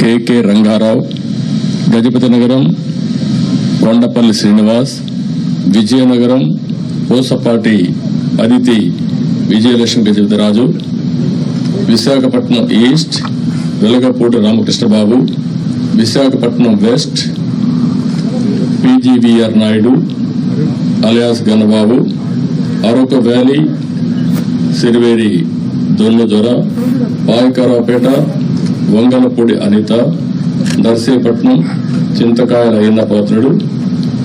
KK Rangarao Gajapathi Nagaram Kondapalli Srinivas Vizianagaram Pusapati Aditi Vijayalakshmi Gajapathiraju Visakhapatnam east Velagapudi Ramakrishnababu Visakhapatnam west PGVR Naidu alias Gannababu Araku valley Siriveri Donnadora Payakaraopeta Vangalapudi Anitha Narsipatnam Chintakayala Ayyannapatrudu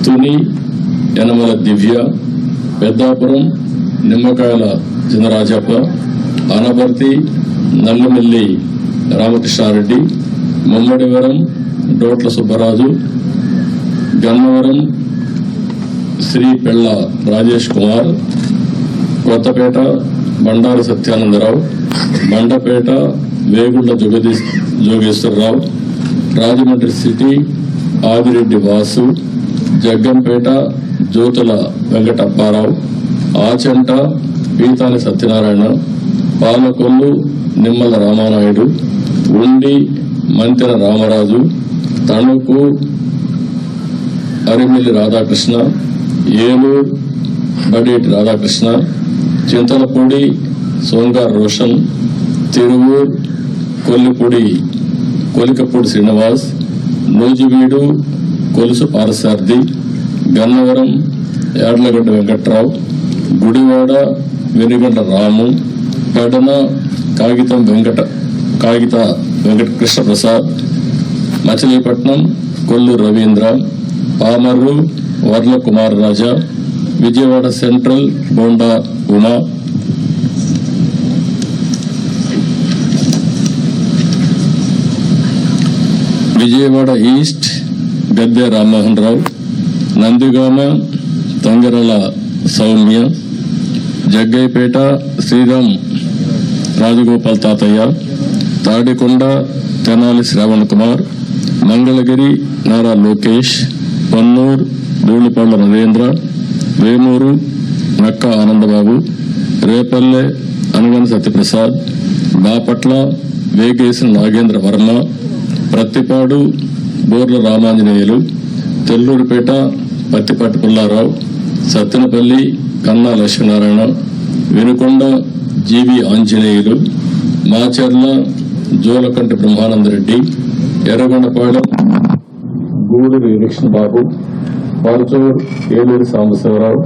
Tuni Yanamala Divya Peddapuram Nimmakayala Chinarajappa Anaparthi Nallamilli Ramakrishna Reddy Mummidivaram డోట్ల Subbaraju Gannavaram Sri పెళ్ళ Rajesh Kumar Kothapeta Bandaru Satyanandarao Mandapeta Vegulla Jagadish Jogeswararao Rajahmundry city Adireddy Vasu Jaggampeta Jyothula Venkatappa Rao Achanta Pithani Satyanarayana Palakollu Nimmala Ramanaidu Undi Mantena Ramaraju Tanuku Arimilli Radhakrishna Eluru Badeti Radhakrishna Chintalapudi సోంగార్ Roshan Tiruvur కొల్లిపూడి Kolikapudi Srinivas Nuzvid Kolusu పారసార్థి Gannavaram యాడ్లగడ్డ Venkatrao Gudivada వెనుగంట రాము పెడన కాగితం వెంకట కాగిత Venkata Krishnaprasad Machilipatnam Kollu Ravindra Pamarru Varla Kumar Raja Vijayawada central Bonda Uma Vijayawada east Gadde Rammohan Rao Nandigama తంగరల Soumya Jaggayyapeta Sriram Rajagopal తాతయ్య తాడికొండ తెనాలి శ్రావణ్ కుమార్ మంగళగిరి నారా లోకేష్ పన్నూర్ ధూళిపండ్ల నరేంద్ర వేమూరు నక్క ఆనందబాబు రేపల్లె అనగన సత్యప్రసాద్ బాపట్ల వేగేసిన నాగేంద్ర వర్మ ప్రత్తిపాడు బోర్ల Ramanjaneyulu తెల్లూరుపేట Pattipati Pullarao Sattenapalli Kanna Lakshminarayana Vinukonda GV Anjaneyulu Macherla Julakanti Brahmananda Reddy Yerragondapalem Guduri బాబు పరచూర్ ఏలూరు సాంబశివరావు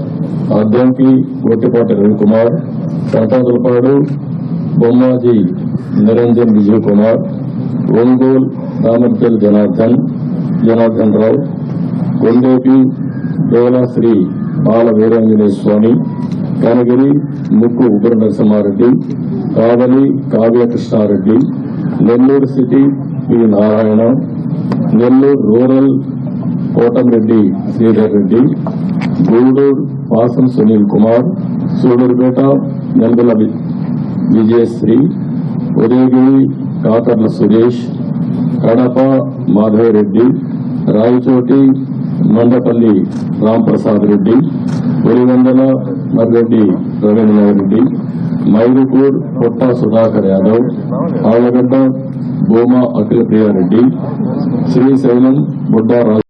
అద్దంకి గొట్టిపాటి రవికుమార్ కటాదులపాడు Bommaji Niranjan Vijay Kumar Ongole రామర్పల్లి Janardhan Janardhan Rao Kondapi Sri Bala Veeranjaneya Swamy Kanigiri Mukku Ugra Narasimhareddy Kavali Kavyakrishnareddy Nellore city P. Narayana Nellore rural Kotamreddy Sridhar Reddy Gudur Vasam Sunil Kumar Sullurpeta Nelavala Vijayasree Udayagiri Kakarla Suresh Kadapa Madhavareddy Rayachoti Mandipalli Ramprasad Reddy Pulivendula Marreddy Ravindranath Reddy Mydukur Putta Sudhakar Yadav Allagadda Bhuma Akhilapriyareddy Srisailam బుడ్డారాజు